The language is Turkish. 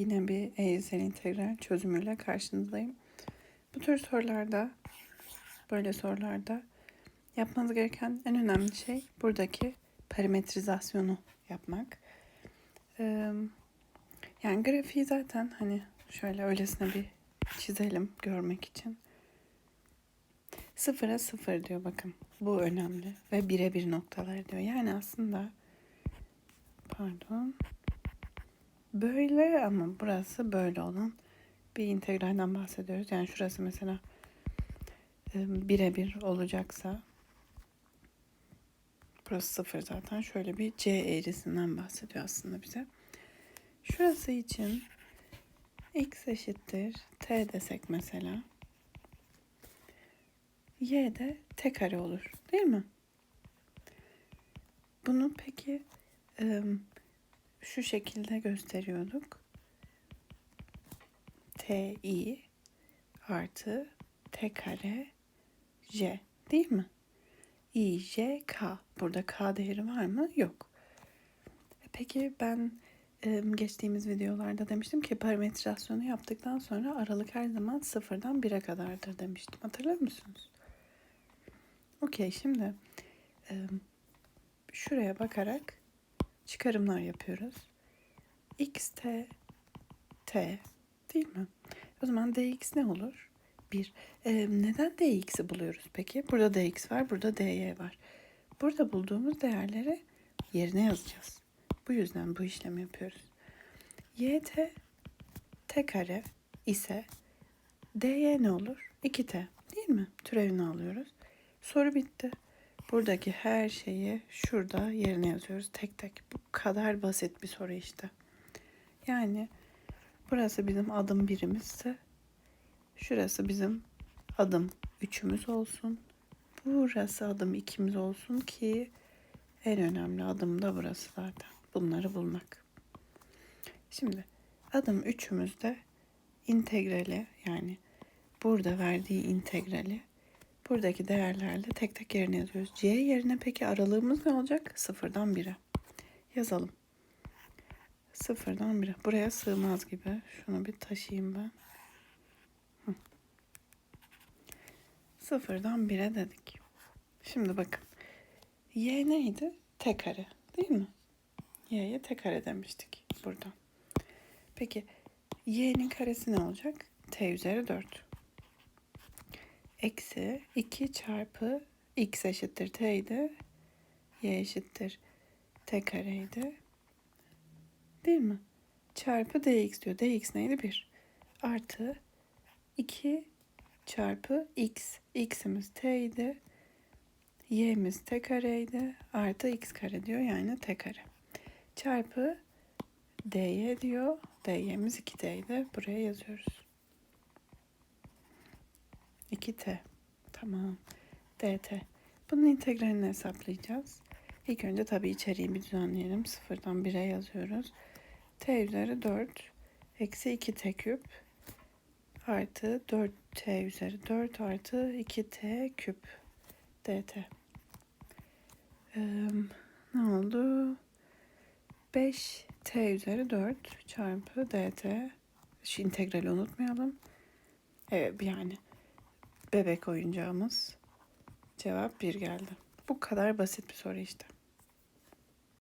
Yine bir eğrisel integral çözümüyle karşınızdayım. Bu tür sorularda, böyle sorularda yapmanız gereken en önemli şey buradaki parametrizasyonu yapmak. Yani grafiği zaten hani şöyle öylesine bir çizelim görmek için. Sıfıra sıfır diyor bakın. Bu önemli. Ve bire bir noktalar diyor. Yani aslında pardon böyle ama burası böyle olan bir integralden bahsediyoruz. Yani şurası mesela birebir olacaksa burası sıfır zaten. Şöyle bir C eğrisinden bahsediyor aslında bize. Şurası için x eşittir t desek mesela y de t kare olur değil mi? Bunu peki e, şu şekilde gösteriyorduk. t i artı t kare j değil mi? i j k. Burada k değeri var mı? Yok. E, Peki ben geçtiğimiz videolarda demiştim ki parametrizasyonu yaptıktan sonra aralık her zaman sıfırdan 1'e kadardır demiştim. Hatırlıyor musunuz? Okey şimdi şuraya bakarak çıkarımlar yapıyoruz. x t t değil mi? O zaman dx ne olur? 1. E, neden dx'i buluyoruz peki? Burada dx var, burada dy var. Burada bulduğumuz değerleri yerine yazacağız. Bu yüzden bu işlemi yapıyoruz. yt t kare ise dy ne olur? 2t değil mi? Türevini alıyoruz. Soru bitti. Buradaki her şeyi şurada yerine yazıyoruz tek tek. Bu kadar basit bir soru işte. Yani burası bizim adım birimizse şurası bizim adım üçümüz olsun. Burası adım ikimiz olsun ki en önemli adım da burası zaten. Bunları bulmak. Şimdi adım üçümüzde integrali yani burada verdiği integrali buradaki değerlerle tek tek yerine yazıyoruz. C yerine peki aralığımız ne olacak? Sıfırdan 1'e. Yazalım. Sıfırdan 1'e. Buraya sığmaz gibi. Şunu bir taşıyayım ben. Sıfırdan 1'e dedik. Şimdi bakın. Y neydi? T kare. Değil mi? Y'ye T kare demiştik buradan. Peki Y'nin karesi ne olacak? T üzeri 4 eksi 2 çarpı x eşittir t idi. y eşittir t kareydi. Değil mi? Çarpı dx diyor. dx neydi? 1. Artı 2 çarpı x. x'imiz t idi. y'miz t kareydi. Artı x kare diyor. Yani t kare. Çarpı dy diyor. dy'miz 2t'ydi. Buraya yazıyoruz. 2t. Tamam. dt. Bunun integralini hesaplayacağız. İlk önce tabii içeriği bir düzenleyelim. Sıfırdan 1'e yazıyoruz. t üzeri 4 eksi 2t küp artı 4t üzeri 4 artı 2t küp dt. Ee, ne oldu? 5t üzeri 4 çarpı dt. Şu integrali unutmayalım. Evet yani bebek oyuncağımız. Cevap 1 geldi. Bu kadar basit bir soru işte.